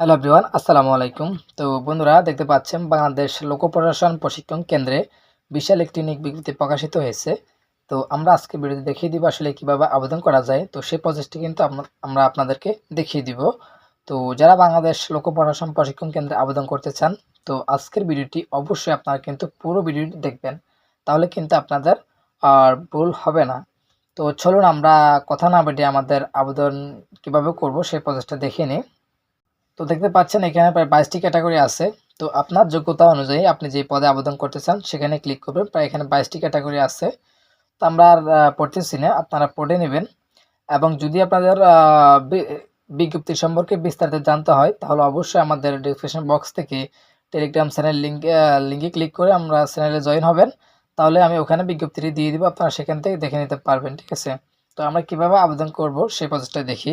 Hello everyone আসসালামু আলাইকুম। তো বন্ধুরা, দেখতে পাচ্ছেন বাংলাদেশ লোক প্রশাসন প্রশিক্ষণ কেন্দ্রে বিশাল একটি নিক বিজ্ঞপ্তি প্রকাশিত হয়েছে। তো আমরা আজকে ভিডিওতে দেখিয়ে দিব আসলে কীভাবে আবেদন করা যায়। তো সেই প্রসেসটি কিন্তু আমরা- আমরা আপনাদেরকে দেখিয়ে দিব। তো যারা বাংলাদেশ লোক প্রশাসন প্রশিক্ষণ কেন্দ্রে আবেদন করতে চান, তো আজকের ভিডিওটি অবশ্যই আপনারা কিন্তু পুরো ভিডিওটি দেখবেন। তাহলে কিন্তু আপনাদের আর ভুল হবে না। তো চলুন আমরা কথা না বেটে আমাদের আবেদন কীভাবে করব সেই প্রসেসটা দেখে নিই। তো দেখতে পাচ্ছেন এখানে প্রায় বাইশটি ক্যাটাগরি আছে। তো আপনার যোগ্যতা অনুযায়ী আপনি যে পদে আবেদন করতে চান, সেখানে ক্লিক করবেন। প্রায় এখানে বাইশটি ক্যাটাগরি আছে। তো আমরা আর পড়তেছি না। আপনারা পড়ে নেবেন। এবং যদি আপনাদের বিজ্ঞপ্তি সম্পর্কে বিস্তারিত জানতে হয়, তাহলে অবশ্যই আমাদের ডিসক্রিপশন বক্স থেকে টেলিগ্রাম চ্যানেল লিঙ্ক লিঙ্কে ক্লিক করে আমরা চ্যানেলে জয়েন হবেন। তাহলে আমি ওখানে বিজ্ঞপ্তিটি দিয়ে দিব। আপনারা সেখান থেকে দেখে নিতে পারবেন, ঠিক আছে? তো আমরা কীভাবে আবেদন করব, সেই প্রসেসটা দেখি।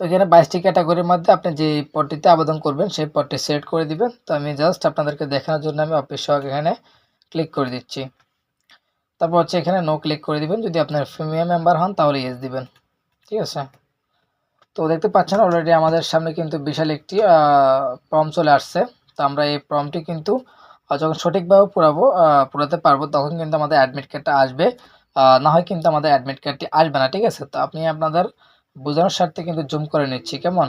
তো এখানে বাইশটি ক্যাটাগরির মধ্যে আপনি যে পদটিতে আবেদন করবেন, সেই পদটি সিলেক্ট করে দিবেন। তো আমি জাস্ট আপনাদেরকে দেখানোর জন্য আমি অফিস সহক এখানে ক্লিক করে দিচ্ছি। তারপর হচ্ছে এখানে নো ক্লিক করে দিবেন। যদি আপনার প্রিমিয়াম মেম্বার হন, তাহলে ইয়েস দিবেন। ঠিক আছে? তো দেখতে পাচ্ছেন অলরেডি আমাদের সামনে কিন্তু বিশাল একটি ফর্ম চলে আসছে। তো আমরা এই ফর্মটি কিন্তু যখন সঠিকভাবে পুরাবো পুরাতে পারব, তখন কিন্তু আমাদের অ্যাডমিট কার্ডটা আসবে। না হয় কিন্তু আমাদের অ্যাডমিট কার্ডটি আসবে না। ঠিক আছে? তো আপনি আপনাদের বোঝানোর স্বার্থে কিন্তু জুম করে নিচ্ছি, কেমন?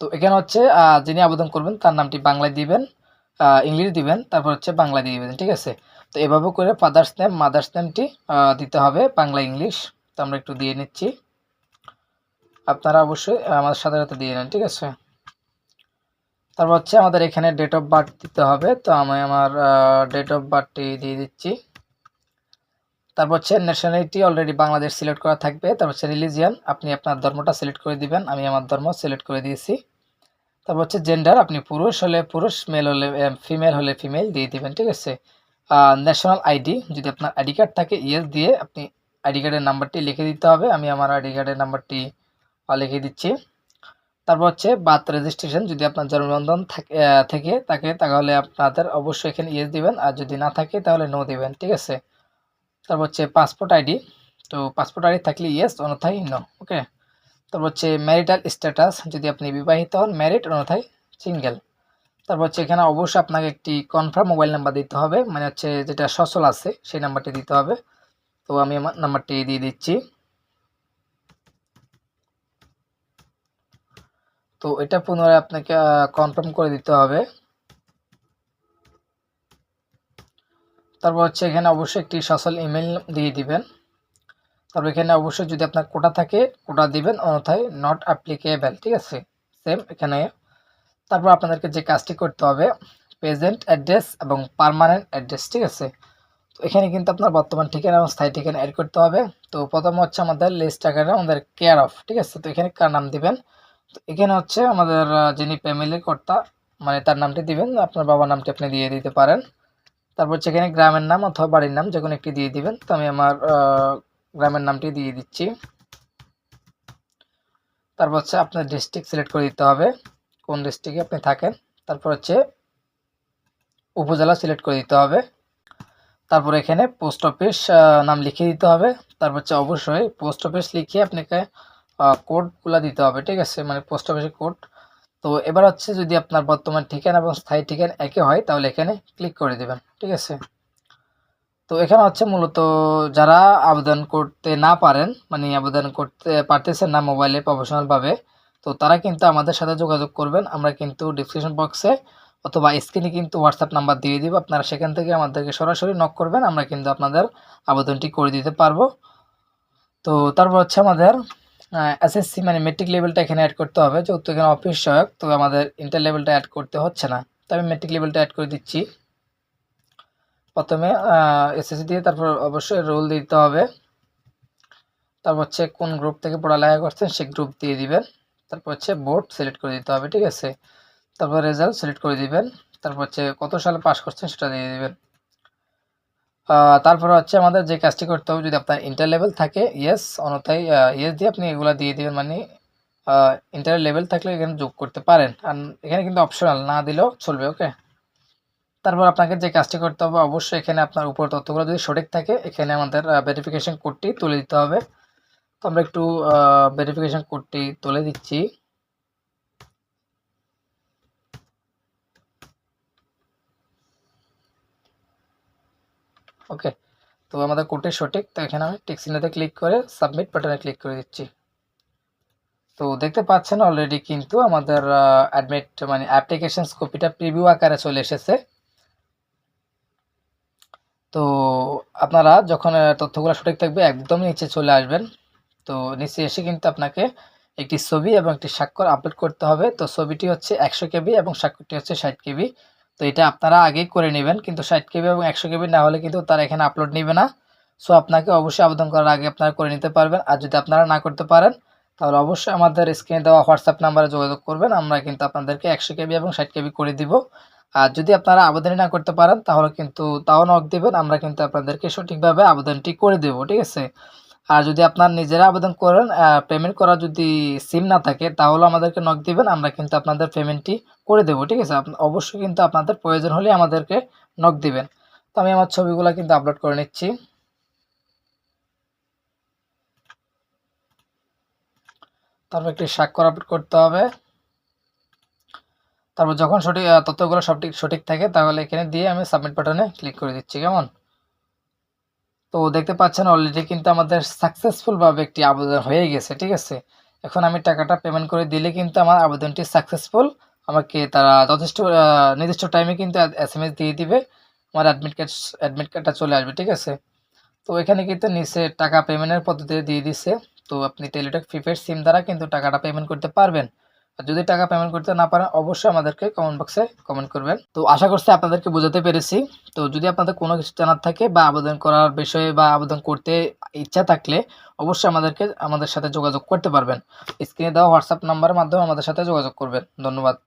তো এখানে হচ্ছে যিনি আবেদন করবেন, তার নামটি বাংলায় দিবেন ইংলিশ দিবেন, তারপর হচ্ছে বাংলা দিয়ে দিবেন, ঠিক আছে? তো এভাবে করে ফাদার্স নেম মাদার্স নেমটি দিতে হবে বাংলা, ইংলিশ। তো আমরা একটু দিয়ে নিচ্ছি। আপনারা অবশ্যই আমাদের সাথে সাথে দিয়ে নেন, ঠিক আছে? তারপর হচ্ছে আমাদের এখানে ডেট অফ বার্থ দিতে হবে। তো আমি আমার ডেট অফ বার্থটি দিয়ে দিচ্ছি। তারপর হচ্ছে ন্যাশনালিটি অলরেডি বাংলাদেশ সিলেক্ট করা থাকবে। তারপর হচ্ছে রিলিজিয়ান আপনি আপনার ধর্মটা সিলেক্ট করে দিবেন। আমি আমার ধর্ম সিলেক্ট করে দিয়েছি। তারপর হচ্ছে জেন্ডার আপনি পুরুষ হলে পুরুষ মেল হলে ফিমেল হলে ফিমেল দিয়ে দিবেন, ঠিক আছে? ন্যাশনাল আইডি যদি আপনার আইডি কার্ড থাকে ইয়েস দিয়ে আপনি আইডি কার্ডের নাম্বারটি লিখে দিতে হবে। আমি আমার আইডি কার্ডের নাম্বারটি লিখে দিচ্ছি। তারপর হচ্ছে বার্থ রেজিস্ট্রেশন যদি আপনার জন্মবন্ধন থাকে থেকে তাহলে আপনাদের অবশ্যই এখানে ইয়েস দিবেন। আর যদি না থাকে, তাহলে নো দিবেন, ঠিক আছে? তারপর হচ্ছে পাসপোর্ট আইডি তো পাসপোর্ট আইডি থাকলে ইয়েস অন্যথায় ন ওকে তারপর হচ্ছে ম্যারিটাল স্ট্যাটাস যদি আপনি বিবাহিত হন ম্যারিড অন্যথায় সিঙ্গেল তারপর হচ্ছে এখানে অবশ্যই আপনাকে একটি কনফার্ম মোবাইল নাম্বার দিতে হবে মানে হচ্ছে যেটা সচল আছে, সেই নাম্বারটি দিতে হবে। তো আমি আমার নাম্বারটি দিয়ে দিচ্ছি। তো এটা পুনরায় আপনাকে কনফার্ম করে দিতে হবে। তারপর হচ্ছে এখানে অবশ্যই একটি সচল ইমেল দিয়ে দিবেন। তারপর এখানে অবশ্যই যদি আপনার কোটা থাকে, কোটা দিবেন, অন্যথায় নট অ্যাপ্লিকেবল ঠিক আছে? সেম এখানে। তারপর আপনাদেরকে যে কাজটি করতে হবে প্রেজেন্ট অ্যাড্রেস এবং পার্মানেন্ট অ্যাড্রেস ঠিক আছে? তো এখানে কিন্তু আপনার বর্তমান ঠিকানা এবং স্থায়ী ঠিকানা অ্যাড করতে হবে। তো প্রথম হচ্ছে আমাদের লিস্ট আকারে আমাদের কেয়ার অফ ঠিক আছে? তো এখানে কার নাম দিবেন? তো এখানে হচ্ছে আমাদের যিনি ফ্যামিলির কর্তা মানে তার নামটি দিবেন, আপনার বাবার নামটি আপনি দিয়ে দিতে পারেন। তারপর এখানে গ্রামের নাম অথবা বাড়ির নাম যে কোনো একটি দিয়ে দিবেন, তো আমি আমার গ্রামের নামটি দিয়ে দিচ্ছি। তারপর হচ্ছে আপনার ডিস্ট্রিক্ট সিলেক্ট করে দিতে হবে, কোন ডিস্ট্রিক্টে আপনি থাকেন। তারপর হচ্ছে উপজেলা সিলেক্ট করে দিতে হবে। তারপর এখানে পোস্ট অফিস নাম লিখে দিতে হবে। তারপর হচ্ছে অবশ্যই পোস্ট অফিস লিখে আপনাকে কোডগুলো দিতে হবে, ঠিক আছে? মানে পোস্ট অফিসের কোড তো এবার হচ্ছে যদি আপনার বর্তমান ঠিকানা এবং স্থায়ী ঠিকানা একই হয়, তাহলে এখানে ক্লিক করে দেবেন, ঠিক আছে? তো এখানে হচ্ছে মূলত যারা আবেদন করতে না পারেন মানে আবেদন করতে পারতেছেন না মোবাইলে প্রফেশনালভাবে তো তারা কিন্তু আমাদের সাথে যোগাযোগ করবেন। আমরা কিন্তু ডিসক্রিপশন বক্সে অথবা স্ক্রিনে কিন্তু হোয়াটসঅ্যাপ নাম্বার দিয়ে দিব। আপনারা সেখান থেকে আমাদেরকে সরাসরি নক করবেন, আমরা কিন্তু আপনাদের আবেদনটি করে দিতে পারব। তো তারপর হচ্ছে আমাদের এসএসসি মানে মেট্রিক লেভেলটা এখানে অ্যাড করতে হবে। যেহেতু এখানে অফিস সহায়ক, তো আমাদের ইন্টার লেভেলটা অ্যাড করতে হচ্ছে না। তো আমি মেট্রিক লেভেলটা অ্যাড করে দিচ্ছি। প্রথমে এসএসসি দিয়ে তারপর অবশ্যই রোল দিতে হবে। তারপর হচ্ছে কোন গ্রুপ থেকে পড়ালেখা করছেন, সেই গ্রুপ দিয়ে দিবেন। তারপর হচ্ছে বোর্ড সিলেক্ট করে দিতে হবে, ঠিক আছে? তারপর রেজাল্ট সিলেক্ট করে দিবেন। তারপর হচ্ছে কত সালে পাস করছেন, সেটা দিয়ে দিবেন। তারপর হচ্ছে আমাদের যে কাজটি করতে হবে, যদি আপনার ইন্টার লেভেল থাকে ইয়েস অন্যথায় ইয়েস দিয়ে আপনি এগুলো দিয়ে দিবেন মানে ইন্টার লেভেল থাকলে এখানে যোগ করতে পারেন। আর এখানে কিন্তু অপশনাল না দিলেও চলবে ওকে তারপর আপনাকে যে কাজটি করতে হবে, অবশ্যই এখানে আপনার উপর তথ্যগুলো যদি সঠিক থাকে, এখানে আমাদের ভেরিফিকেশন কোডটি তুলে দিতে হবে। তো আমরা একটু ভেরিফিকেশন কোডটি তুলে দিচ্ছি। ওকে তো আমাদের কোডটি সঠিক, তো এখানে আমি টিকসিনাতে ক্লিক করে সাবমিট বাটনে ক্লিক করে দিচ্ছি। তো দেখতে পাচ্ছেন অলরেডি কিন্তু আমাদের অ্যাডমিট মানে অ্যাপ্লিকেশন কপিটা প্রিভিউ আকারে চলে এসেছে। তো আপনারা যখন তথ্যগুলো সঠিক থাকবে, একদম নিচে চলে আসবেন। তো নিচে এসে কিন্তু আপনাকে একটি ছবি এবং একটি স্বাক্ষর আপলোড করতে হবে। তো ছবিটি হচ্ছে একশো কেবি এবং স্বাক্ষরটি হচ্ছে ষাট কেবি। তো এটা আপনারা আগেই করে নেবেন, কিন্তু ষাট কেবি এবং একশো কেবি না হলে কিন্তু তারা এখানে আপলোড নেবে না। সো আপনাকে অবশ্যই আবেদন করার আগে আপনারা করে নিতে পারবেন। আর যদি আপনারা না করতে পারেন, তাহলে অবশ্যই আমাদের স্ক্রিনে দেওয়া হোয়াটসঅ্যাপ নাম্বারে যোগাযোগ করবেন। আমরা কিন্তু আপনাদেরকে একশো কেবি এবং ষাট কেবি করে দিব। আর যদি আপনারা আবেদনই না করতে পারেন, তাহলে কিন্তু তাও নক দেবেন। আমরা কিন্তু আপনাদেরকে সঠিকভাবে আবেদনটি করে দেবো, ঠিক আছে? আর যদি আপনার নিজেরা আবেদন করেন পেমেন্ট করা যদি সিম না থাকে, তাহলে আমাদেরকে নক দিবেন, আমরা কিন্তু আপনাদের পেমেন্টটি করে দেবো, ঠিক আছে? অবশ্যই কিন্তু আপনাদের প্রয়োজন হলে আমাদেরকে নক দিবেন। তো আমি আমার ছবিগুলো কিন্তু আপলোড করে নিচ্ছি। তারপর একটি স্বাক্ষর আপলোড করতে হবে। তারপর যখন সঠিক তথ্যগুলো সঠিক সঠিক থাকে, তাহলে এখানে দিয়ে আমি সাবমিট বাটনে ক্লিক করে দিচ্ছি, কেমন? তো দেখতে পাচ্ছেন অলরেডি কিন্তু আমাদের সাকসেসফুলভাবে একটি আবেদন হয়ে গেছে, ঠিক আছে? এখন আমি টাকাটা পেমেন্ট করে দিলে কিন্তু আমার আবেদনটি সাকসেসফুল আমাকে তারা যথেষ্ট নির্দিষ্ট টাইমে কিন্তু এস এম এস দিয়ে দিবে, আমার অ্যাডমিট কার্ড অ্যাডমিট কার্ডটা চলে আসবে, ঠিক আছে? তো এখানে কিন্তু নিচে টাকা পেমেন্টের পদ্ধতি দিয়ে দিছে, তো আপনি টেলিটক প্রিপেড সিম দ্বারা কিন্তু টাকাটা পেমেন্ট করতে পারবেন। যদি টাকা পেমেন্ট করতে না পারেন, অবশ্যই আমাদেরকে কমেন্ট বক্সে কমেন্ট করবেন। তো আশা করছি আপনাদেরকে বোঝাতে পেরেছি। তো যদি আপনাদের কোনো কিছু জানার থাকে বা আবেদন করার বিষয়ে বা আবেদন করতে ইচ্ছা থাকলে, অবশ্যই আমাদেরকে, আমাদের সাথে যোগাযোগ করতে পারবেন। স্ক্রিনে দেওয়া হোয়াটসঅ্যাপ নাম্বারের মাধ্যমে আমাদের সাথে যোগাযোগ করবেন। ধন্যবাদ।